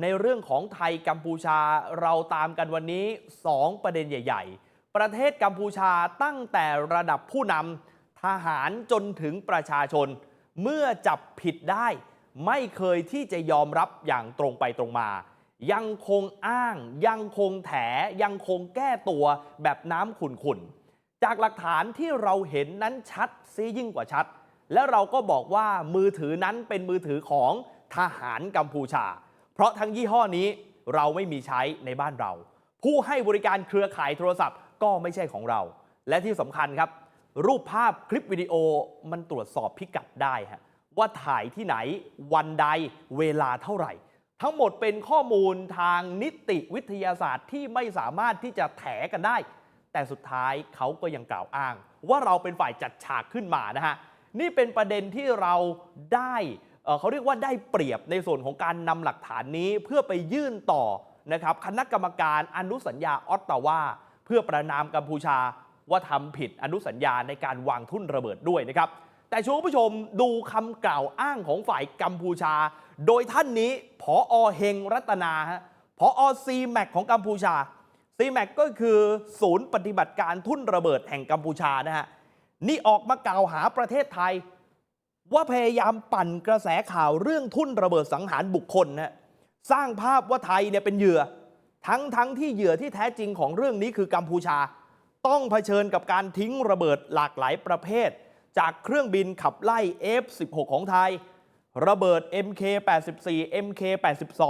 ในเรื่องของไทยกัมพูชาเราตามกันวันนี้ 2 ประเด็นใหญ่ ๆ ประเทศกัมพูชาตั้งแต่ระดับผู้นำทหารจนถึงประชาชน เมื่อจับผิดได้ ไม่เคยที่จะยอมรับอย่างตรงไปตรงมา ยังคงอ้าง ยังคงแถ ยังคงแก้ตัวแบบน้ำขุ่นๆ จากหลักฐานที่เราเห็นนั้นชัดซียิ่งกว่าชัด และเราก็บอกว่ามือถือนั้นเป็นมือถือของทหารกัมพูชา เพราะทั้งยี่ห้อนี้เราไม่มีใช้ในบ้านเรา ผู้ให้บริการเครือข่ายโทรศัพท์ก็ไม่ใช่ของเรา และที่สำคัญครับ รูปภาพคลิปวิดีโอมันตรวจสอบพิกัดได้ฮะว่าถ่ายที่ไหนวันใดเวลาเท่าไหร่ ทั้งหมดเป็นข้อมูลทางนิติวิทยาศาสตร์ที่ไม่สามารถที่จะแถกันได้ แต่สุดท้ายเขาก็ยังกล่าวอ้าง ว่าเราเป็นฝ่ายจัดฉากขึ้นมานะฮะนี่เป็นประเด็นที่เราได้ เขาเรียกว่าได้เปรียบในส่วนของการนำหลักฐานนี้เพื่อไปยื่นต่อนะครับคณะกรรมการอนุสัญญาออตตาวาเพื่อประนามกัมพูชาว่าทำผิดอนุสัญญาในการวางทุ่นระเบิดด้วยนะครับ แต่ชวนผู้ชมดูคำกล่าวอ้างของฝ่ายกัมพูชา โดยท่านนี้ผออเฮงรัตนาฮะผอซีแมกของกัมพูชาซีแมกก็คือศูนย์ปฏิบัติการทุ่นระเบิดแห่งกัมพูชานะฮะนี่ออกมากล่าวหาประเทศไทย ว่าพยายามปั่นกระแสข่าวเรื่องทุ่นระเบิดสังหารบุคคลนะสร้างภาพว่าไทยเนี่ยเป็นเหยื่อ ทั้งทั้งที่เหยื่อที่แท้จริงของเรื่องนี้คือกัมพูชา ต้องเผชิญกับการทิ้งระเบิดหลากหลายประเภท จากเครื่องบินขับไล่ F16 ของไทย ระเบิด MK84 MK82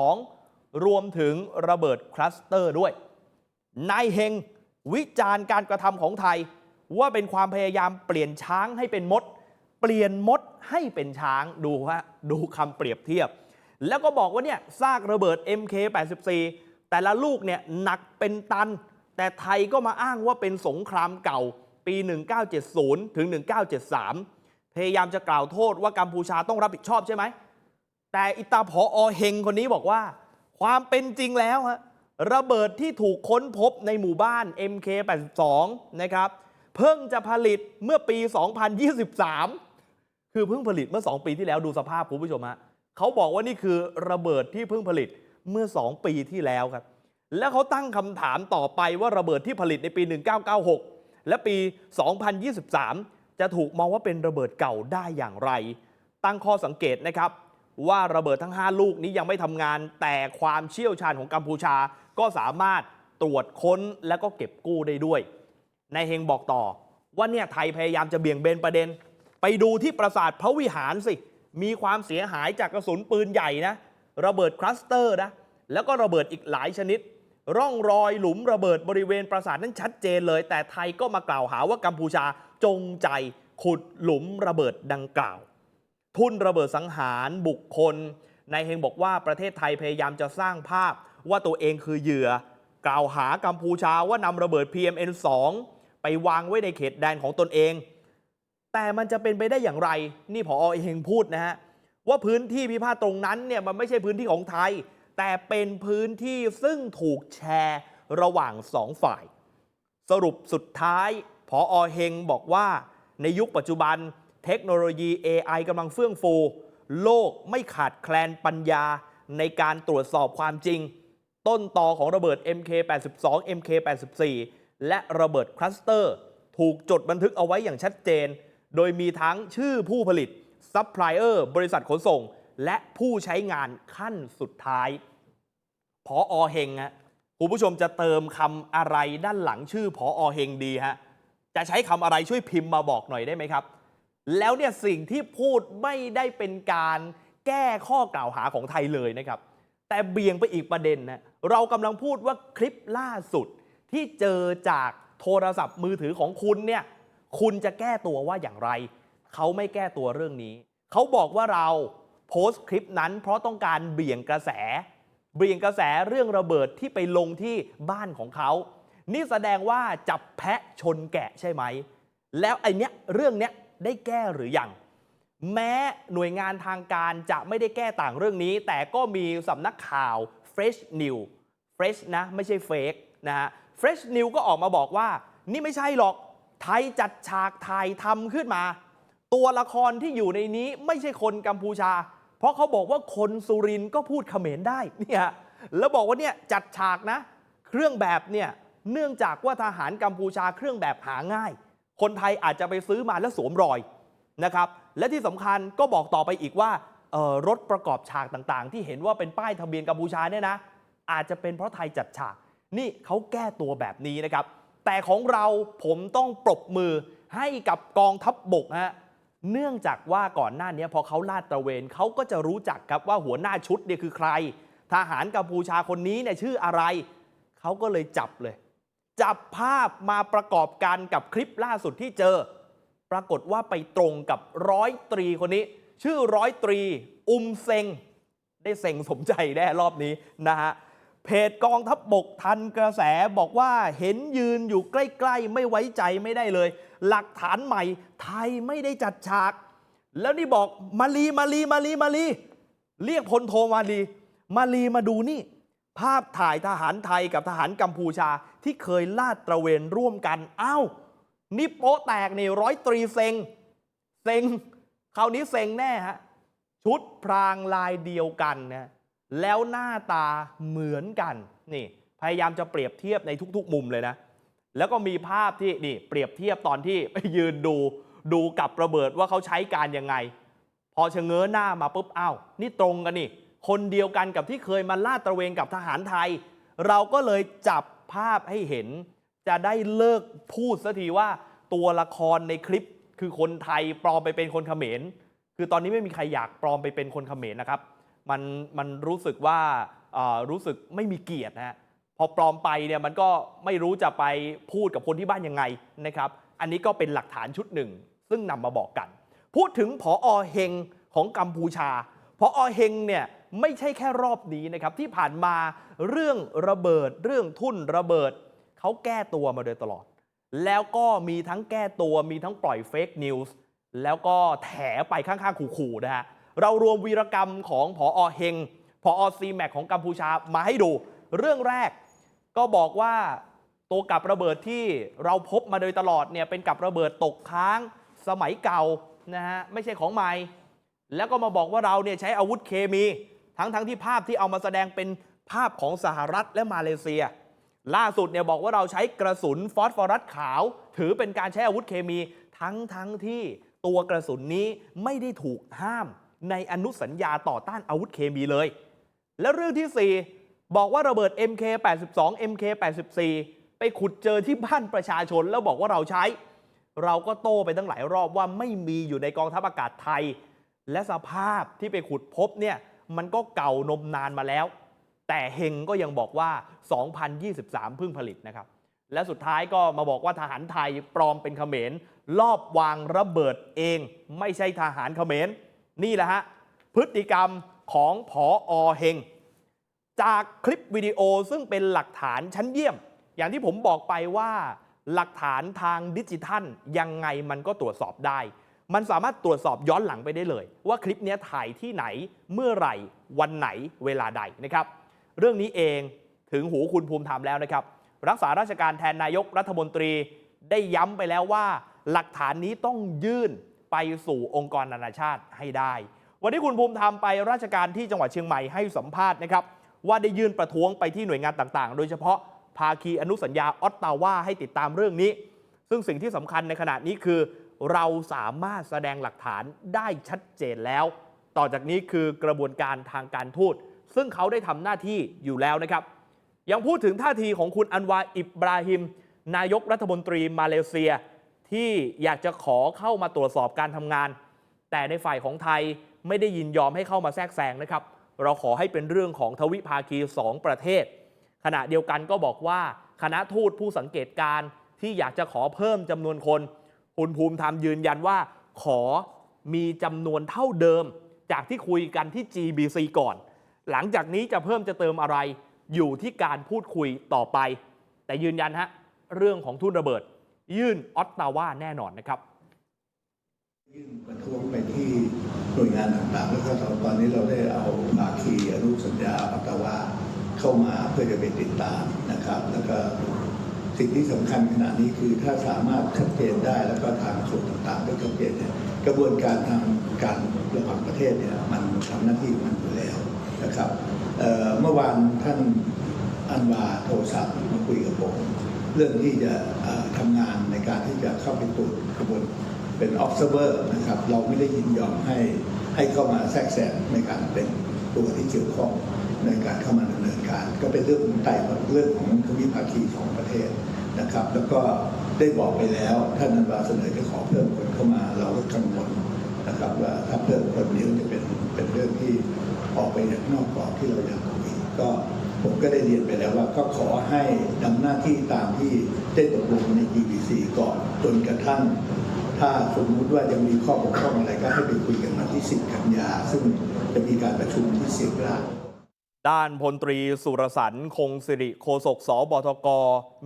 รวมถึงระเบิดคลัสเตอร์ด้วยนายเฮงวิจารณ์การกระทำของไทย ว่าเป็นความพยายามเปลี่ยนช้างให้เป็นมด เปลี่ยนมดให้เป็นช้างดูฮะดูคำเปรียบเทียบ แล้วก็บอกว่าเนี่ยซากระเบิด MK84 แต่ละลูกเนี่ยหนักเป็นตัน แต่ไทยก็มาอ้างว่าเป็นสงครามเก่าปี 1970 ถึง 1973 พยายามจะกล่าวโทษว่ากัมพูชาต้องรับผิดชอบใช่ไหม แต่อิตาพออเฮงคนนี้บอกว่า ความเป็นจริงแล้วฮะระเบิดที่ถูกค้นพบในหมู่บ้าน MK82 นะครับ เพิ่งจะผลิตเมื่อปี 2023 คือเพิ่งผลิตเมื่อ 2 ปีที่แล้วดูสภาพคุณผู้ชมฮะเขาบอกว่านี่คือระเบิดที่เพิ่งผลิตเมื่อ 2 ปีที่แล้วครับ แล้วเขาตั้งคำถามต่อไปว่าระเบิดที่ผลิตในปี 1996 และปี 2023 จะถูกมองว่าเป็นระเบิดเก่าได้อย่างไร ตั้งข้อสังเกตนะครับ ว่าระเบิดทั้ง 5 ลูกนี้ยังไม่ทำงาน แต่ความเชี่ยวชาญของกัมพูชา ก็สามารถตรวจค้นและก็เก็บกู้ได้ด้วยนายเฮงบอกต่อว่าเนี่ยไทยพยายามจะเบี่ยงเบนประเด็น ไปดูที่ปราสาทพระวิหารสิ มีความเสียหายจากกระสุนปืนใหญ่นะ ระเบิดคลัสเตอร์นะ แล้วก็ระเบิดอีกหลายชนิด ร่องรอยหลุมระเบิดบริเวณปราสาทนั้นชัดเจนเลย แต่ไทยก็มากล่าวหาว่ากัมพูชาจงใจขุดหลุมระเบิดดังกล่าว ทุนระเบิดสังหารบุคคลนายเฮงบอกว่าประเทศไทยพยายามจะสร้างภาพว่าตัวเองคือเหยื่อ กล่าวหากัมพูชาว่านำระเบิด PMN2 ไปวางไว้ในเขตแดนของตนเอง แต่มันจะเป็นไปได้อย่างไร นี่พอเฮงพูดนะฮะว่าพื้นที่พิพาทตรงนั้นเนี่ยมันไม่ใช่พื้นที่ของไทย แต่เป็นพื้นที่ซึ่งถูกแชร์ระหว่างสองฝ่าย สรุปสุดท้ายพออเฮงบอกว่าในยุคปัจจุบัน เทคโนโลยี AI กำลังเฟื่องฟู โลกไม่ขาดแคลนปัญญาในการตรวจสอบความจริง ต้นตอของระเบิด MK82 MK84 และระเบิดคลัสเตอร์ ถูกจดบันทึกเอาไว้อย่างชัดเจน โดยมีทั้งชื่อผู้ผลิตซัพพลายเออร์บริษัทขนส่ง และผู้ใช้งานขั้นสุดท้ายพออเฮงฮะคุณผู้ชมจะเติมคำอะไรด้านหลังชื่อพออเฮงดีฮะจะใช้คำอะไรช่วยพิมพ์มาบอกหน่อยได้ไหมครับ แล้วเนี่ยสิ่งที่พูดไม่ได้เป็นการแก้ข้อกล่าวหาของไทยเลยนะครับ แต่เบี่ยงไปอีกประเด็นนะเรากำลังพูดว่าคลิปล่าสุดที่เจอจากโทรศัพท์มือถือของคุณเนี่ย คุณจะแก้ตัวว่าอย่างไร เขาไม่แก้ตัวเรื่องนี้ เขาบอกว่าเราโพสต์คลิปนั้น เพราะต้องการเบี่ยงกระแส เบี่ยงกระแสเรื่องระเบิดที่ไปลงที่บ้านของเขา นี่แสดงว่าจับแพะชนแกะใช่ไหม แล้วไอเนี้ยเรื่องเนี้ยได้แก้หรือยังแม้หน่วยงานทางการจะไม่ได้แก้ต่างเรื่องนี้ แต่ก็มีสำนักข่าว Fresh New Fresh นะ ไม่ใช่ Fake นะฮะ Fresh New ก็ออกมาบอกว่า นี่ไม่ใช่หรอก ไทยจัดฉากถ่ายทำขึ้นมา ตัวละครที่อยู่ในนี้ไม่ใช่คนกัมพูชา เพราะเขาบอกว่าคนสุรินก็พูดเขมรได้เนี่ยแล้วบอกว่าเนี่ยจัดฉากนะ เครื่องแบบเนี่ยเนื่องจากว่าทหารกัมพูชาเครื่องแบบหาง่าย คนไทยอาจจะไปซื้อมาแล้วสวมรอยนะครับ และที่สำคัญก็บอกต่อไปอีกว่ารถประกอบฉากต่างๆ ที่เห็นว่าเป็นป้ายทะเบียนกัมพูชาเนี่ยนะ อาจจะเป็นเพราะไทยจัดฉาก นี่เขาแก้ตัวแบบนี้นะครับ แต่ของเราผมต้องปรบมือให้กับกองทัพบบกฮะเนื่องจากว่าก่อนหน้านี้พอเขาลาดตระเวนเขาก็จะรู้จักครับว่าหัวหน้าชุดเนี่ยคือใคร ทหารกัมพูชาคนนี้เนี่ยชื่ออะไร เขาก็เลยจับเลย จับภาพมาประกอบกันกับคลิปล่าสุดที่เจอ ปรากฏว่าไปตรงกับร้อยตรีคนนี้ ชื่อร้อยตรี อุมเซงได้เซ็งสมใจแน่รอบนี้นะฮะ เพจกองทัพบบกทันกระแสบอกว่าเห็นยืนอยู่ใกล้ๆ ไม่ไว้ใจไม่ได้เลย หลักฐานใหม่ไทยไม่ได้จัดฉาก แล้วนี่บอกมาลีมาลีมาลีมาลีเรียกพลโทมาลีมาลีมาดูนี่ ภาพถ่ายทหารไทยกับทหารกัมพูชาที่เคยลาดตระเวนร่วมกันอ้าวนี่โป๊แตกนี่ร้อยตรีเซงเซงคราวนี้เซงแน่ฮะชุดพรางลายเดียวกันนะ แล้วหน้าตาเหมือนกันนี่พยายามจะเปรียบเทียบในทุก ๆ มุมเลยนะ แล้วก็มีภาพที่นี่เปรียบเทียบตอนที่ไปยืนดูดูกับระเบิดว่าเขาใช้การยังไง พอชะเง้อหน้ามาปุ๊บอ้าวนี่ตรงกันนี่ คนเดียวกันกับที่เคยมาลาดตระเวนกับทหารไทย เราก็เลยจับภาพให้เห็น จะได้เลิกพูดสักทีว่าตัวละครในคลิปคือคนไทยปลอมไปเป็นคนเขมร คือตอนนี้ไม่มีใครอยากปลอมไปเป็นคนเขมรนะครับ มันมันรู้สึกว่ารู้สึกไม่มีเกียรตินะฮะพอปลอมไปเนี่ยมันก็ไม่รู้จะไปพูดกับคนที่บ้านยังไงนะครับ อันนี้ก็เป็นหลักฐานชุดหนึ่ง ซึ่งนำมาบอกกัน พูดถึงผออเฮงของกัมพูชาผออเฮงเนี่ยไม่ใช่แค่รอบนี้นะครับ ที่ผ่านมาเรื่องระเบิดเรื่องทุ่นระเบิด เขาแก้ตัวมาโดยตลอด แล้วก็มีทั้งแก้ตัวมีทั้งปล่อยเฟกนิวส์แล้วก็แถไปข้างๆ ขู่ๆนะฮะ เรารวมวีรกรรมของผออเฮงผอซีแมกของกัมพูชามาให้ดู เรื่องแรกก็บอกว่าตัวกับระเบิดที่เราพบมาโดยตลอดเนี่ยเป็นกับระเบิดตกค้างสมัยเก่านะฮะไม่ใช่ของใหม่ แล้วก็มาบอกว่าเราเนี่ยใช้อาวุธเคมี ทั้งทั้งที่ภาพที่เอามาแสดงเป็นภาพของสหรัฐและมาเลเซีย ล่าสุดเนี่ยบอกว่าเราใช้กระสุนฟอสฟอรัสขาว ถือเป็นการใช้อาวุธเคมี ทั้งทั้งที่ตัวกระสุนนี้ไม่ได้ถูกห้าม ในอนุสัญญาต่อต้านอาวุธเคมีเลย แล้วเรื่องที่ 4 บอกว่าระเบิด MK82 MK84 ไปขุดเจอที่บ้านประชาชนแล้วบอกว่าเราใช้ เราก็โต้ไปตั้งหลายรอบว่าไม่มีอยู่ในกองทัพอากาศไทย และสภาพที่ไปขุดพบเนี่ยมันก็เก่านมนานมาแล้ว แต่เฮงก็ยังบอกว่า 2023 เพิ่งผลิตนะครับ และสุดท้ายก็มาบอกว่าทหารไทยปลอมเป็นเขมรลอบวางระเบิดเอง ไม่ใช่ทหารเขมร นี่แหละฮะพฤติกรรมของผออเฮงจากคลิปวิดีโอซึ่งเป็นหลักฐานชั้นเยี่ยม อย่างที่ผมบอกไปว่า หลักฐานทางดิจิทัลยังไงมันก็ตรวจสอบได้ มันสามารถตรวจสอบย้อนหลังไปได้เลย ว่าคลิปนี้ถ่ายที่ไหนเมื่อไหร่ วันไหนเวลาใดนะครับ เรื่องนี้เองถึงหูคุณภูมิธรรมแล้วนะครับ รักษาราชการแทนนายกรัฐมนตรีได้ย้ำไปแล้วว่า หลักฐานนี้ต้องยื่น ไปสู่องค์กรนานาชาติให้ได้ วันนี้คุณภูมิธรรมไปราชการที่จังหวัดเชียงใหม่ให้สัมภาษณ์นะครับว่าได้ยื่นประท้วงไปที่หน่วยงานต่างๆ โดยเฉพาะภาคีอนุสัญญาออตตาว่าให้ติดตามเรื่องนี้ ซึ่งสิ่งที่สำคัญในขณะนี้คือ เราสามารถแสดงหลักฐานได้ชัดเจนแล้ว ต่อจากนี้คือกระบวนการทางการทูตซึ่งเขาได้ทำหน้าที่อยู่แล้วนะครับ ยังพูดถึงท่าทีของคุณอันวาอิบราฮิม นายกรัฐมนตรีมาเลเซีย ที่อยากจะขอเข้ามาตรวจสอบการทำงาน แต่ในฝ่ายของไทยไม่ได้ยินยอมให้เข้ามาแทรกแซงนะครับ เราขอให้เป็นเรื่องของทวิภาคี 2 ประเทศ ขณะเดียวกันก็บอกว่าคณะทูตผู้สังเกตการ์ที่อยากจะขอเพิ่มจำนวนคนคุณภูมิธรรมยืนยันว่า ขอมีจำนวนเท่าเดิม จากที่คุยกันที่ GBC ก่อน หลังจากนี้จะเพิ่มจะเติมอะไรอยู่ที่การพูดคุยต่อไป แต่ยืนยันฮะเรื่องของทุนระเบิด ยื่นออตตาวาแน่นอนนะครับ ยื่นประท้วงไปที่หน่วยงานต่างๆ แล้วก็ตอนนี้เราได้เอาภาคีอนุสัญญาปัตตาวาเข้ามาเพื่อจะไปติดตามนะครับ แล้วก็สิ่งที่สำคัญขณะนี้คือถ้าสามารถชัดเจนได้แล้วก็ทางส่วนต่างๆก็ชัดเจนเนี่ยกระบวนการทางการระหว่างประเทศเนี่ยมันทำหน้าที่มันอยู่แล้วนะครับเเมื่อวานท่านอันวาโทรศัพท์มาคุยกับผมเรื่องที่จะ ทำงานในการที่จะเข้าไปตรวจกระบวนเป็น observer นะครับ เราไม่ได้ยินยอมให้ให้เข้ามาแทรกแซงในการเป็นตัวที่เกี่ยวข้องในการเข้ามาดำเนินการ ก็เป็นเรื่องของไต่เรื่องของทวิภาคีของประเทศนะครับ แล้วก็ได้บอกไปแล้วท่านนันวาเสนอจะขอเพิ่มคนเข้ามาเราก็กังวลนะครับว่าถ้าเพิ่มคนเดียวจะเป็นเป็นเรื่องที่ออกไปจากนอกกรอบที่เราอยากคุยก็ ผมก็ได้เรียนไปแล้วว่าก็ขอให้ดำหน้าที่ตามที่ได้ตกลงใน GBC ก่อนจนกระทั่ง ถ้าสมมติว่ายังมีข้อบกพร่องอะไรก็ให้ไปคุยกันวันที่ 10 กันยา ซึ่งจะมีการประชุมที่สิบล้าด้านพลตรีสุรสันต์คงสิริโฆษกสบทก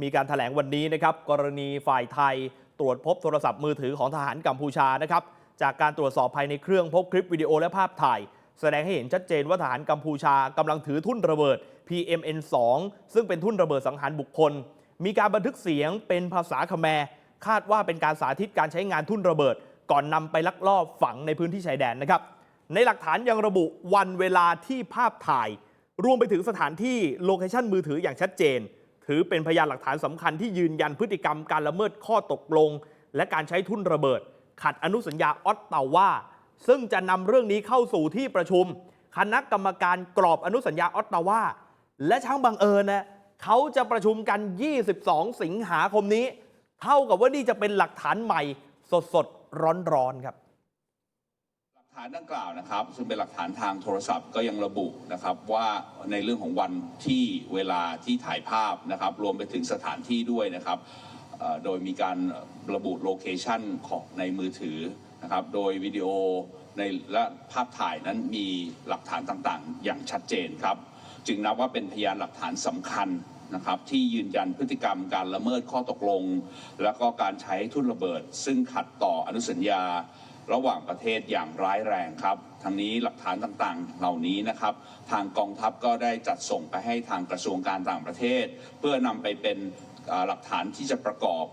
มีการถแถลงวันนี้นะครับ กรณีฝ่ายไทยตรวจพบโทรศัพท์มือถือของทหารกัมพูชานะครับ จากการตรวจสอบภายในเครื่องพบคลิปวิดีโอและภาพถ่าย แสดงให้เห็นชัดเจนว่าทหารกัมพูชากำลังถือทุ่นระเบิด PMN2 ซึ่งเป็นทุ่นระเบิดสังหารบุคคล มีการบันทึกเสียงเป็นภาษาคแมร์คาดว่าเป็นการสาธิตการใช้งานทุ่นระเบิด ก่อนนำไปลักลอบฝังในพื้นที่ชายแดนนะครับ ในหลักฐานยังระบุวันเวลาที่ภาพถ่าย รวมไปถึงสถานที่โลเคชันมือถืออย่างชัดเจน ถือเป็นพยานหลักฐานสำคัญที่ยืนยันพฤติกรรมการละเมิดข้อตกลง และการใช้ทุ่นระเบิด ขัดอนุสัญญาออตตาว่าซึ่งจะนำเรื่องนี้เข้าสู่ที่ประชุม คณะกรรมการกรอบอนุสัญญาออตตาว่า และช่างบังเอิญนะเขาจะประชุมกัน 22 สิงหาคมนี้ เท่ากับว่านี่จะเป็นหลักฐานใหม่สดๆร้อนๆครับ หลักฐานดังกล่าวนะครับ ซึ่งเป็นหลักฐานทางโทรศัพท์ก็ยังระบุนะครับว่าในเรื่องของวันที่เวลาที่ถ่ายภาพนะครับ รวมไปถึงสถานที่ด้วยนะครับ โดยมีการระบุโลเคชันของในมือถือนะครับ โดยวิดีโอในและภาพถ่ายนั้นมีหลักฐานต่างๆ อย่างชัดเจนครับ จึงนับว่าเป็นพยานหลักฐานสำคัญนะครับที่ยืนยันพฤติกรรมการละเมิดข้อตกลง และก็การใช้ทุ่นระเบิด ซึ่งขัดต่ออนุสัญญาระหว่างประเทศอย่างร้ายแรงครับทั้งนี้หลักฐานต่างๆ เหล่านี้นะครับ ทางกองทัพก็ได้จัดส่งไปให้ทางกระทรวงการต่างประเทศ เพื่อนำไปเป็นหลักฐานที่จะประกอบ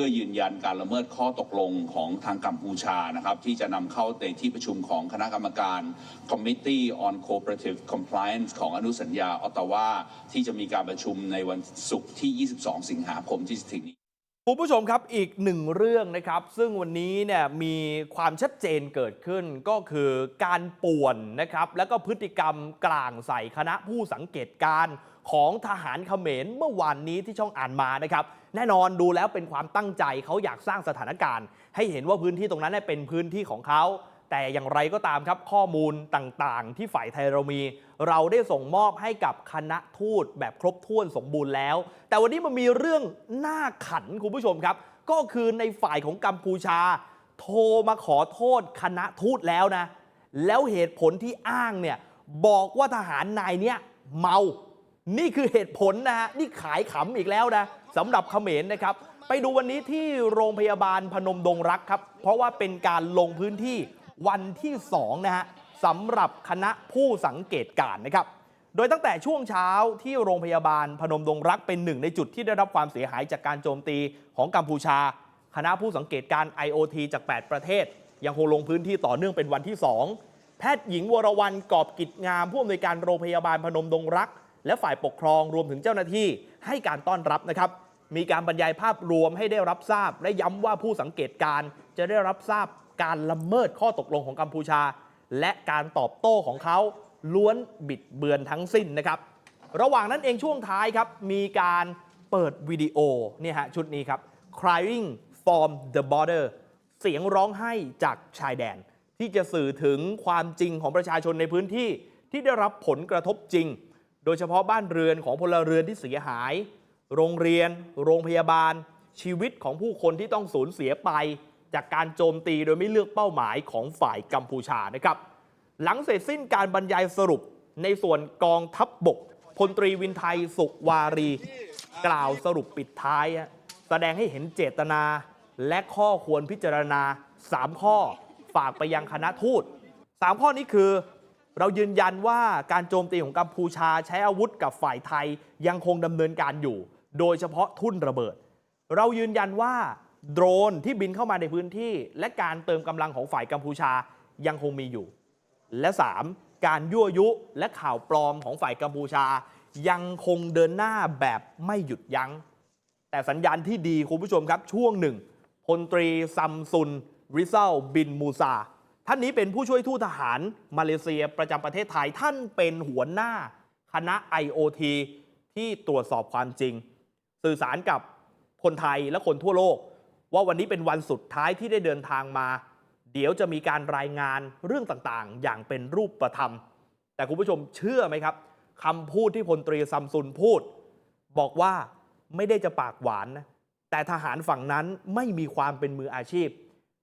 พื่อยืนยันการละเมิดข้อตกลงของทางกัมพูชานะครับที่จะนำเข้าในที่ประชุมของคณะกรรมการ Committee on Cooperative Compliance ของอนุสัญญาออตตาวาที่จะมีการประชุมในวันศุกร์ที่ 22 สิงหาคมที่จะถึงนี้คุณผู้ชมครับอีกหนึ่งเรื่องนะครับ ซึ่งวันนี้เนี่ยมีความชัดเจนเกิดขึ้นก็คือการป่วนนะครับ แล้วก็พฤติกรรมกลางใส่คณะผู้สังเกตการณ์ ของทหารเขมรเมื่อวานนี้ที่ช่องอ่านมานะครับ แน่นอนดูแล้วเป็นความตั้งใจเขาอยากสร้างสถานการณ์ ให้เห็นว่าพื้นที่ตรงนั้นเป็นพื้นที่ของเขาแต่อย่างไรก็ตามครับข้อมูลต่างๆ ที่ฝ่ายไทยเรามี เราได้ส่งมอบให้กับคณะทูตแบบครบถ้วนสมบูรณ์แล้ว แต่วันนี้มันมีเรื่องน่าขันคุณผู้ชมครับ ก็คือในฝ่ายของกัมพูชา โทรมาขอโทษคณะทูตแล้วนะ แล้วเหตุผลที่อ้างเนี่ยบอกว่าทหารนายเนี้ยเมา นี่คือเหตุผลนะฮะนี่ขายขำอีกแล้วนะสำหรับเขมรนะครับ ไปดูวันนี้ที่โรงพยาบาลพนมดงรักครับ เพราะว่าเป็นการลงพื้นที่วันที่2นะฮะสำหรับคณะผู้สังเกตการณ์นะครับ โดยตั้งแต่ช่วงเช้าที่โรงพยาบาลพนมดงรักเป็นหนึ่งในจุดที่ได้รับความเสียหายจากการโจมตีของกัมพูชา คณะผู้สังเกตการณ์ IoT จาก 8 ประเทศ ยังคงลงพื้นที่ต่อเนื่องเป็นวันที่ 2 แพทย์หญิงวรวรรณกอบกิจงามผู้อำนวยการโรงพยาบาลพนมดงรัก และฝ่ายปกครองรวมถึงเจ้าหน้าที่ให้การต้อนรับนะครับ มีการบรรยายภาพรวมให้ได้รับทราบ และย้ำว่าผู้สังเกตการณ์จะได้รับทราบการละเมิดข้อตกลงของกัมพูชา และการตอบโต้ของเขาล้วนบิดเบือนทั้งสิ้นนะครับ ระหว่างนั้นเองช่วงท้ายครับ มีการเปิดวิดีโอเนี่ยฮะชุดนี้ครับ crying from the border เสียงร้องไห้จากชายแดน ที่จะสื่อถึงความจริงของประชาชนในพื้นที่ที่ได้รับผลกระทบจริง โดยเฉพาะบ้านเรือนของพลเรือนที่เสียหาย โรงเรียน โรงพยาบาล ชีวิตของผู้คนที่ต้องสูญเสียไป จากการโจมตีโดยไม่เลือกเป้าหมายของฝ่ายกัมพูชานะครับ หลังเสร็จสิ้นการบรรยายสรุปในส่วนกองทัพบบกพลตรีวินไทยสุวารี กล่าวสรุปปิดท้าย แสดงให้เห็นเจตนา และข้อควรพิจารณา 3 ข้อ ฝากไปยังคณะทูต 3 ข้อนี้คือ เรายืนยันว่าการโจมตีของกัมพูชาใช้อาวุธกับฝ่ายไทยยังคงดำเนินการอยู่ โดยเฉพาะทุ่นระเบิด เรายืนยันว่าโดรนที่บินเข้ามาในพื้นที่ และการเติมกำลังของฝ่ายกัมพูชายังคงมีอยู่ และ 3. การยั่วยุและข่าวปลอมของฝ่ายกัมพูชา ยังคงเดินหน้าแบบไม่หยุดยัง้ง แต่สัญญาณที่ดีคุณผู้ชมครับช่วงหนึ่งพลตรีซัมซุนริซัลบินมูซา ท่านนี้เป็นผู้ช่วยทูตทหารมาเลเซียประจำประเทศไทยท่านเป็นหัวหน้าคณะ IOT ที่ตรวจสอบความจริง สื่อสารกับคนไทยและคนทั่วโลก ว่าวันนี้เป็นวันสุดท้ายที่ได้เดินทางมา เดี๋ยวจะมีการรายงานเรื่องต่างๆ อย่างเป็นรูปประธรรม แต่คุณผู้ชมเชื่อไหมครับคำพูดที่พลตรีซัมซุนพูด บอกว่าไม่ได้จะปากหวานนะแต่ทหารฝั่งนั้นไม่มีความเป็นมืออาชีพ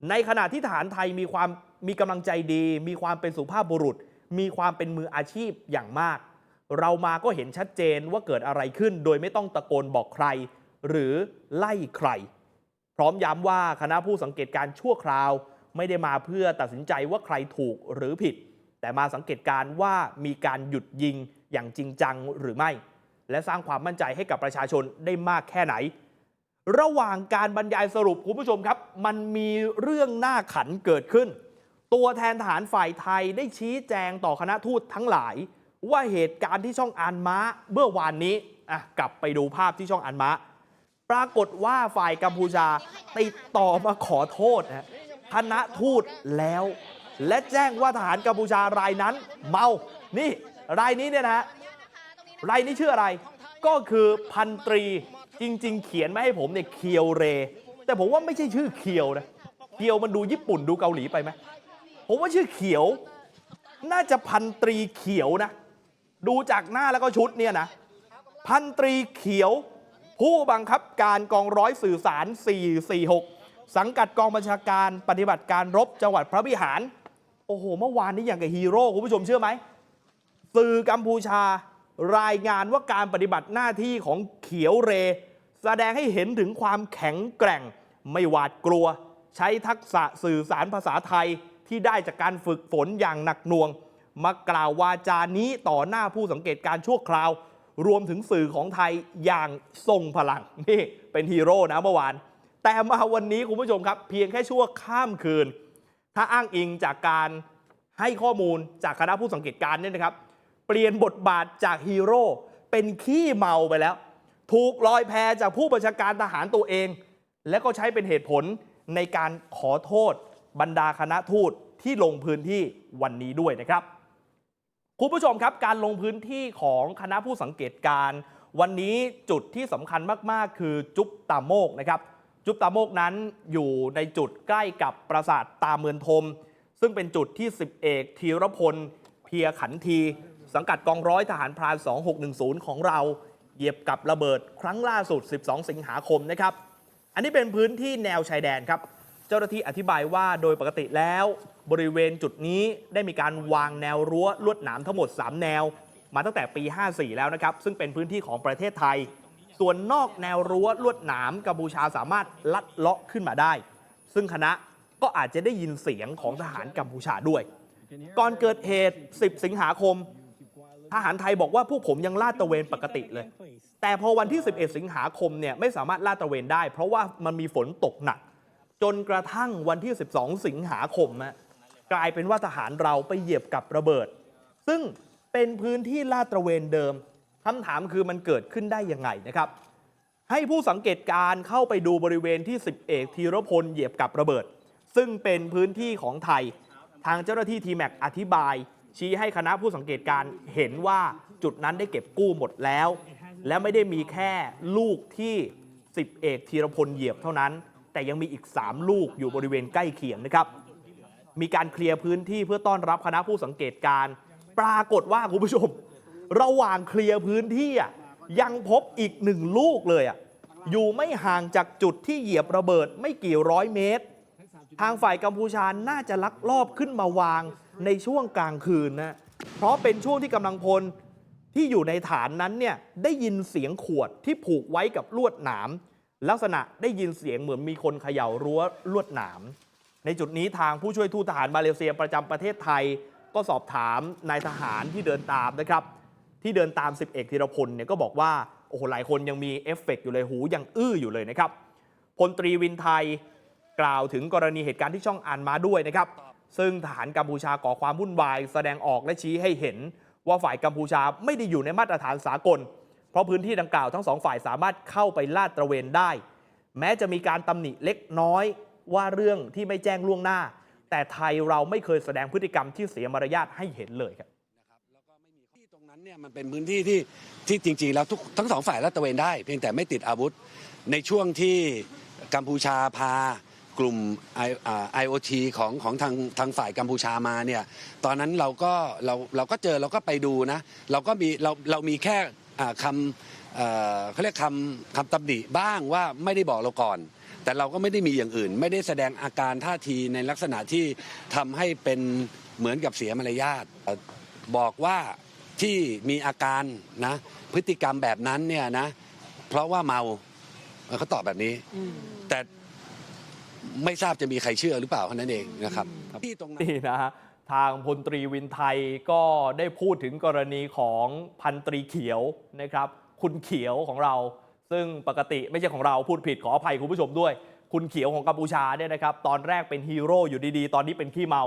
ในขณะที่ทหารไทยมีความ มีกำลังใจดี มีความเป็นสุภาพบุรุษ มีความเป็นมืออาชีพอย่างมาก เรามาก็เห็นชัดเจนว่าเกิดอะไรขึ้น โดยไม่ต้องตะโกนบอกใคร หรือไล่ใคร พร้อมย้ำว่าคณะผู้สังเกตการ์ชั่วคราว ไม่ได้มาเพื่อตัดสินใจว่าใครถูกหรือผิด แต่มาสังเกตการ์ว่ามีการหยุดยิงอย่างจริงจังหรือไม่ และสร้างความมั่นใจให้กับประชาชนได้มากแค่ไหนระหว่างการบรรยายสรุปคุณผู้ชมครับ มันมีเรื่องน่าขันเกิดขึ้น ตัวแทนทหารฝ่ายไทยได้ชี้แจงต่อคณะทูตทั้งหลาย ว่าเหตุการณ์ที่ช่องอานม้าเมื่อวานนี้อะกลับไปดูภาพที่ช่องอานม้า ปรากฏว่าฝ่ายกัมพูชาติดต่อมาขอโทษนะคณะทูตแล้ว และแจ้งว่าทหารกัมพูชารายนั้น เมา นี่ รายนี้เนี่ยนะฮะรายนี้ชื่ออะไร ก็คือพันตรีจริง ๆ เขียนมาให้ผมเนี่ยเคียวเร แต่ผมว่าไม่ใช่ชื่อเคียวนะเคียวมันดูญี่ปุ่นดูเกาหลีไปไหม ผมว่าชื่อเขียว น่าจะพันตรีเขียวนะ ดูจากหน้าแล้วก็ชุดเนี่ยนะ พันตรีเขียว ผู้บังคับการกองร้อยสื่อสาร 446 สังกัดกองบัญชาการปฏิบัติการรบจังหวัดพระวิหาร โอ้โห เมื่อวานนี้อย่างกับฮีโร่คุณผู้ชมเชื่อไหมสื่อกัมพูชารายงานว่าการปฏิบัติหน้าที่ของเขียวเร แสดงให้เห็นถึงความแข็งแกร่ง ไม่หวาดกลัว ใช้ทักษะสื่อสารภาษาไทย ที่ได้จากการฝึกฝนอย่างหนักหน่วง มากล่าววาจานี้ต่อหน้าผู้สังเกตการณ์ชั่วคราว รวมถึงสื่อของไทยอย่างทรงพลังนี่เป็นฮีโร่นะเมื่อวาน แต่มาวันนี้คุณผู้ชมครับ เพียงแค่ชั่วข้ามคืน ถ้าอ้างอิงจากการให้ข้อมูลจากคณะผู้สังเกตการณ์เนี่ยนะครับ เปลี่ยนบทบาทจากฮีโร่เป็นขี้เมาไปแล้ว ถูกลอยแพจากผู้บัญชาการทหารตัวเอง และก็ใช้เป็นเหตุผลในการขอโทษ บรรดาคณะทูตที่ลงพื้นที่วันนี้ด้วยนะครับ คุณผู้ชมครับการลงพื้นที่ของคณะผู้สังเกตการ วันนี้จุดที่สำคัญมากๆ คือจุ๊บตาโมกนะครับ จุ๊บตาโมกนั้นอยู่ในจุดใกล้กับปราสาทตาเมือนทม ซึ่งเป็นจุดที่ 10 เอกธีรพล เพียขันที สังกัดกองร้อยทหารพราน 2610 ของเราเหยียบกับระเบิดครั้งล่าสุด 12 สิงหาคมนะครับ อันนี้เป็นพื้นที่แนวชายแดนครับ เจ้าหน้าที่อธิบายว่าโดยปกติแล้วบริเวณจุดนี้ได้มีการวางแนวรั้วลวดหนามทั้งหมด 3 แนว มาตั้งแต่ปี 54 แล้วนะครับ ซึ่งเป็นพื้นที่ของประเทศไทย ส่วนนอกแนวรั้วลวดหนามกัมพูชาสามารถลัดเลาะขึ้นมาได้ ซึ่งคณะก็อาจจะได้ยินเสียงของทหารกัมพูชาด้วย ก่อนเกิดเหตุ 10 สิงหาคม ทหารไทยบอกว่าพวกผมยังลาดตระเวนปกติเลย แต่พอวันที่ 11 สิงหาคมเนี่ยไม่สามารถลาดตระเวนได้ เพราะว่ามันมีฝนตกหนัก จนกระทั่งวันที่ 12 สิงหาคมนะกลายเป็นว่าทหารเราไปเหยียบกับระเบิด ซึ่งเป็นพื้นที่ลาดตระเวนเดิมคำถามคือมันเกิดขึ้นได้ยังไงนะครับ ให้ผู้สังเกตการ์เข้าไปดูบริเวณที่ 10 เอกธีรพลเหยียบกับระเบิด ซึ่งเป็นพื้นที่ของไทย ทางเจ้าหน้าที่ทีแม็กอธิบาย ชี้ให้คณะผู้สังเกตการ์เห็นว่าจุดนั้นได้เก็บกู้หมดแล้ว และไม่ได้มีแค่ลูกที่ 10 เอกธีรพลเหยียบเท่านั้น แต่ยังมีอีก 3 ลูกอยู่บริเวณใกล้เคียงนะครับ มีการเคลียร์พื้นที่เพื่อต้อนรับคณะผู้สังเกตการ ปรากฏว่าคุณผู้ชม ระหว่างเคลียร์พื้นที่ยังพบอีกหนึ่งลูกเลยอะอยู่ไม่ห่างจากจุดที่เหยียบระเบิดไม่กี่ร้อยเมตร ทางฝ่ายกัมพูชาน่าจะลักลอบขึ้นมาวางในช่วงกลางคืนนะ เพราะเป็นช่วงที่กำลังพลที่อยู่ในฐานนั้นเนี่ยได้ยินเสียงขวดที่ผูกไว้กับลวดหนาม ลักษณะได้ยินเสียงเหมือนมีคนเขย่ารั้วลวดหนาม ในจุดนี้ทางผู้ช่วยทูตทหารมาเลเซียประจำประเทศไทย ก็สอบถามนายทหารที่เดินตามนะครับ ที่เดินตาม10เอกธีรพลเนี่ยก็บอกว่าโอ้โหหลายคนยังมีเอฟเฟกต์อยู่เลยหูยังอื้ออยู่เลยนะครับพลตรีวินไทยกล่าวถึงกรณีเหตุการณ์ที่ช่องอ่านมาด้วยนะครับ ซึ่งทหารกัมพูชาก่อความวุ่นวาย แสดงออกและชี้ให้เห็น ว่าฝ่ายกัมพูชาไม่ได้อยู่ในมาตรฐานสากล เพราะพื้นที่ดังกล่าวทั้งสองฝ่ายสามารถเข้าไปลาดตระเวนได้ แม้จะมีการตำหนิเล็กน้อยว่าเรื่องที่ไม่แจ้งล่วงหน้า แต่ไทยเราไม่เคยแสดงพฤติกรรมที่เสียมารยาทให้เห็นเลยครับที่ตรงนั้นเนี่ยมันเป็นพื้นที่ที่ที่จริงๆแล้วทุกทั้งสองฝ่ายลาดตระเวนได้ เพียงแต่ไม่ติดอาวุธ ในช่วงที่กัมพูชาพากลุ่มไอโอทีของของทางทางฝ่ายกัมพูชามาเนี่ยตอนนั้นเราก็เราเราก็เจอเราก็ไปดูนะ เราก็มีเราเรามีแค่ คำเอ่อเขาเรียกคำคำตำหนิบ้างว่าไม่ได้บอกเราก่อน แต่เราก็ไม่ได้มีอย่างอื่น ไม่ได้แสดงอาการท่าทีในลักษณะที่ทำให้เป็นเหมือนกับเสียมารยาทเอ่อบอกว่าที่มีอาการนะพฤติกรรมแบบนั้นเนี่ยนะ เพราะว่าเมาเออเขาตอบแบบนี้แต่ไม่ทราบจะมีใครเชื่อหรือเปล่าเท่านั้นเองนะครับที่ตรงนั้นนี่นะฮะ ทางพลตรีวินไทยก็ได้พูดถึงกรณีของพันตรีเขียวนะครับ คุณเขียวของเรา ซึ่งปกติไม่ใช่ของเราพูดผิดขออภัยคุณผู้ชมด้วย คุณเขียวของกัมพูชาเนี่ยนะครับ ตอนแรกเป็นฮีโร่อยู่ดีๆ ตอนนี้เป็นขี้เมา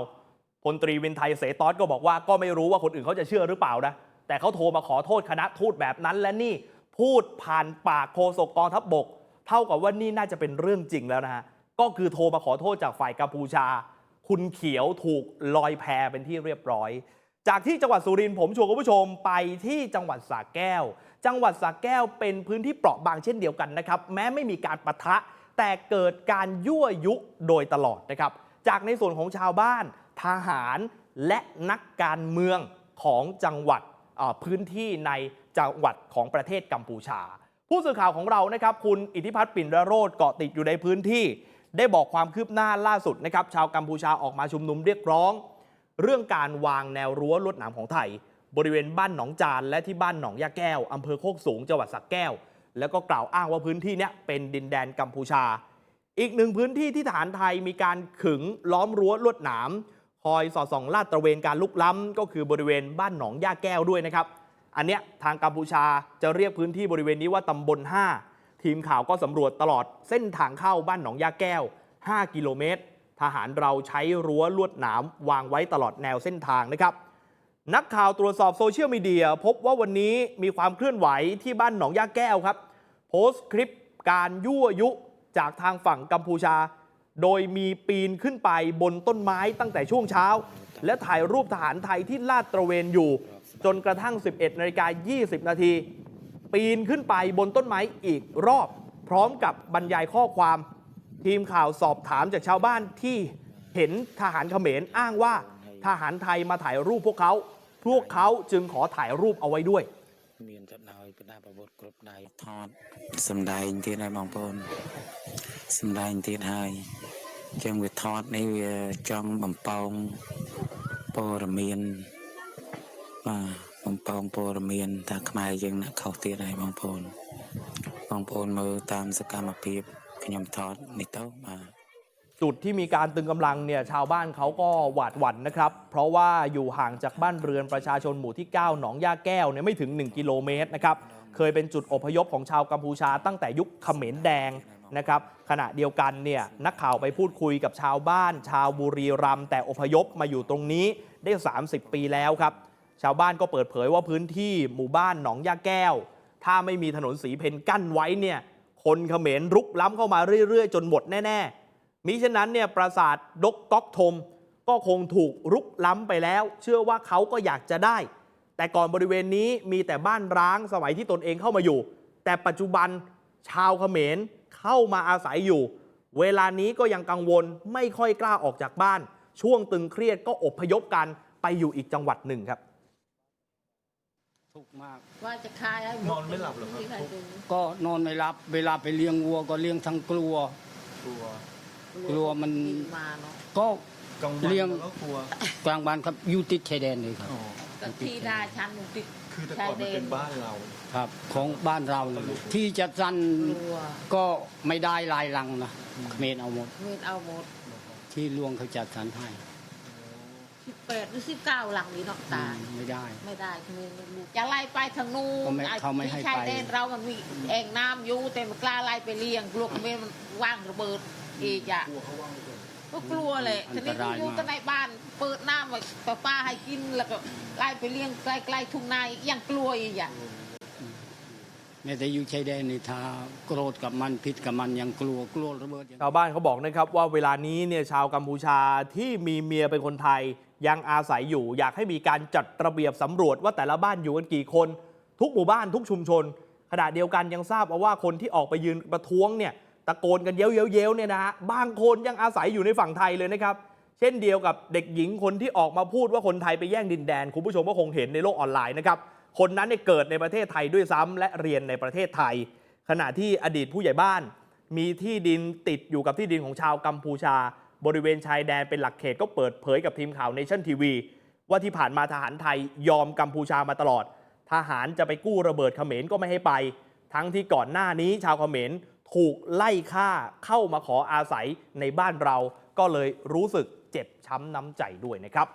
พลตรีวินไทยเสตอสก็บอกว่าก็ไม่รู้ว่าคนอื่นเขาจะเชื่อหรือเปล่านะแต่เขาโทรมาขอโทษคณะทูตแบบนั้นและนี่พูดผ่านปากโฆษกกองทัพบบก เท่ากับว่านี่น่าจะเป็นเรื่องจริงแล้วนะฮะก็คือโทรมาขอโทษจากฝ่ายกัมพูชา คุณเขียวถูกลอยแพเป็นที่เรียบร้อย จากที่จังหวัดสุรินทร์ผมชวนคุณผู้ชมไปที่จังหวัดสระแก้ว จังหวัดสระแก้วเป็นพื้นที่เปราะบางเช่นเดียวกันนะครับ แม้ไม่มีการปะทะ แต่เกิดการยั่วยุโดยตลอดนะครับ จากในส่วนของชาวบ้าน ทหารและนักการเมืองของจังหวัดพื้นที่ในจังหวัดของประเทศกัมพูชา ผู้สื่อข่าวของเรานะครับ คุณอิทธิพัฒน์ปิ่นระโรธเกาะติดอยู่ในพื้นที่ ได้บอกความคืบหน้าล่าสุดนะครับชาวกัมพูชาออกมาชุมนุมเรียกร้อง เรื่องการวางแนวรั้วลวดหนามของไทย บริเวณบ้านหนองจานและที่บ้านหนองยาแก้วอำเภอโคกสูงจังหวัดสักแก้ว แล้วก็กล่าวอ้างว่าพื้นที่เนี้ยเป็นดินแดนกัมพูชา อีกหนึ่งพื้นที่ที่ทหารไทยมีการขึงล้อมรั้วลวดหนามคอยสอดส่องลาดตระเวนการลุกล้ำก็คือบริเวณบ้านหนองยาแก้วด้วยนะครับอันเนี้ยทางกัมพูชาจะเรียกพื้นที่บริเวณนี้ว่าตำบล 5 ทีมข่าวก็สำรวจตลอดเส้นทางเข้าบ้านหนองยาแก้ว 5 กิโลเมตร ทหารเราใช้รั้วลวดหนามวางไว้ตลอดแนวเส้นทางนะครับ นักข่าวตรวจสอบโซเชียลมีเดียพบว่าวันนี้มีความเคลื่อนไหวที่บ้านหนองยาแก้วครับ โพสต์คลิปการยั่วยุจากทางฝั่งกัมพูชา โดยมีปีนขึ้นไปบนต้นไม้ตั้งแต่ช่วงเช้า และถ่ายรูปทหารไทยที่ลาดตระเวนอยู่ จนกระทั่ง 11นาฬิกา20 นาที ปีนขึ้นไปบนต้นไม้อีกรอบ พร้อมกับบรรยายข้อความ ทีมข่าวสอบถามจากชาวบ้านที่เห็นทหารเขมรอ้างว่า ทหารไทยมาถ่ายรูปพวกเขา พวกเขาจึงขอถ่ายรูปเอาไว้ด้วย មានទៅដោយបដាប្រវត្តិគ្រប់ដៃថតសំដែងទៀតហើយបងប្អូនសំដែងទៀតហើយអញ្ចឹងវាថតនេះវាចង់បំពងព័ត៌មានបាទ បំពងព័ត៌មានថាខ្មែរយើងអ្នកខុសទៀតហើយបងប្អូនបងប្អូនមើលតាមសកម្មភាពខ្ញុំថតនេះទៅបាទ จุดที่มีการตึงกำลังเนี่ยชาวบ้านเขาก็หวาดหวั่นนะครับ เพราะว่าอยู่ห่างจากบ้านเรือนประชาชนหมู่ที่ 9 หนองย่าแก้วเนี่ยไม่ถึง 1 กิโลเมตรนะครับ เคยเป็นจุดอพยพของชาวกัมพูชาตั้งแต่ยุคเขมรแดงนะครับ ขณะเดียวกันเนี่ยนักข่าวไปพูดคุยกับชาวบ้าน ชาวบุรีรัมย์แต่อพยพมาอยู่ตรงนี้ได้ 30 ปีแล้วครับ ชาวบ้านก็เปิดเผยว่าพื้นที่หมู่บ้านหนองยาแก้ว ถ้าไม่มีถนนสีเพนกั้นไว้เนี่ยคนเขมรรุกล้ำเข้ามาเรื่อยๆ จนหมดแน่ๆมิฉะนั้นเนี่ยปราสาทดกก๊อกทม ก็คงถูกรุกล้ำไปแล้ว เชื่อว่าเขาก็อยากจะได้ แต่ก่อนบริเวณนี้มีแต่บ้านร้างสมัยที่ตนเองเข้ามาอยู่ แต่ปัจจุบันชาวเขมรเข้ามาอาศัยอยู่ เวลานี้ก็ยังกังวลไม่ค่อยกล้าออกจากบ้าน ช่วงตึงเครียดก็อบพยพกันไปอยู่อีกจังหวัดหนึ่งครับ ทุกข์มาก ว่าจะคายให้นอนไม่หลับเหรอครับที่ใดูก็นอนไม่หลับ เวลาไปเลี้ยงวัวก็เลี้ยงทั้งกลัว กลัว กลัวมันบิมาเนาะก็กลางวันเลี้ยงก็กลัวกลางบ้านครับอยู่ติดชายแดนเลยครับอ๋อก็ที่ได้ชั้นหนูติดคือแต่ก่อนมันเป็นบ้านเราครับ ของบ้านเราเลยที่จะสั้นกลัวก็ไม่ได้ลายลังนะเขมรเอาหมดเงินเอาหมดที่หลวงเขาจัดสรรให้ สิบแปดหรือสิบเก้าหลังนี้เนาะตาอืมไม่ได้ ไม่ได้คือลูกจะไล่ไปทางนู้เขานไม่อ้เขาไม่ให้ที่ชายไปแดนเรามันมีแอ่งน้ำอยู่แต่มันกล้าไล่ไปเลี้ยงกลัวเขมรมันว่างระเบิดอีกอะก็กลัวเลยอัทีนตนี้รายอยู่มากแต่ในบ้านเปิดน้ำไว้ป้าป้าให้กินแล้วก็ไล่ไปเลี้ยงใกล้ๆทุ่งนาอีกยังกลัวอีกอย่างแม้แต่อยู่ชายแดนนี่ถ้าโกรธกับมันพิษกับมันยังกลัวกลัวระเบิดยังชาวบ้านเขาบอกนะครับว่าเวลานี้เนี่ยชาวกัมพูชาที่มีเมียเป็นคนไทย ยังอาศัยอยู่ อยากให้มีการจัดระเบียบสำรวจว่าแต่ละบ้านอยู่กันกี่คน ทุกหมู่บ้านทุกชุมชน ขณะเดียวกันยังทราบมาว่าคนที่ออกไปยืนประท้วงเนี่ยตะโกนกันเย้ยวเย้ยวเย้ยวเนี่ยนะฮะบางคนยังอาศัยอยู่ในฝั่งไทยเลยนะครับ เช่นเดียวกับเด็กหญิงคนที่ออกมาพูดว่าคนไทยไปแย่งดินแดน คุณผู้ชมก็คงเห็นในโลกออนไลน์นะครับคนนั้นเนี่ยเกิดในประเทศไทยด้วยซ้ำและเรียนในประเทศไทย ขณะที่อดีตผู้ใหญ่บ้าน มีที่ดินติดอยู่กับที่ดินของชาวกัมพูชา บริเวณชายแดนเป็นหลักเขตก็เปิดเผยกับทีมข่าวเนชั่นทีวีว่าที่ผ่านมาทหารไทยยอมกัมพูชามาตลอด ทหารจะไปกู้ระเบิดเขมรก็ไม่ให้ไป ทั้งที่ก่อนหน้านี้ชาวเขมรถูกไล่ฆ่าเข้ามาขออาศัยในบ้านเรา ก็เลยรู้สึกเจ็บช้ำน้ำใจด้วยนะครับ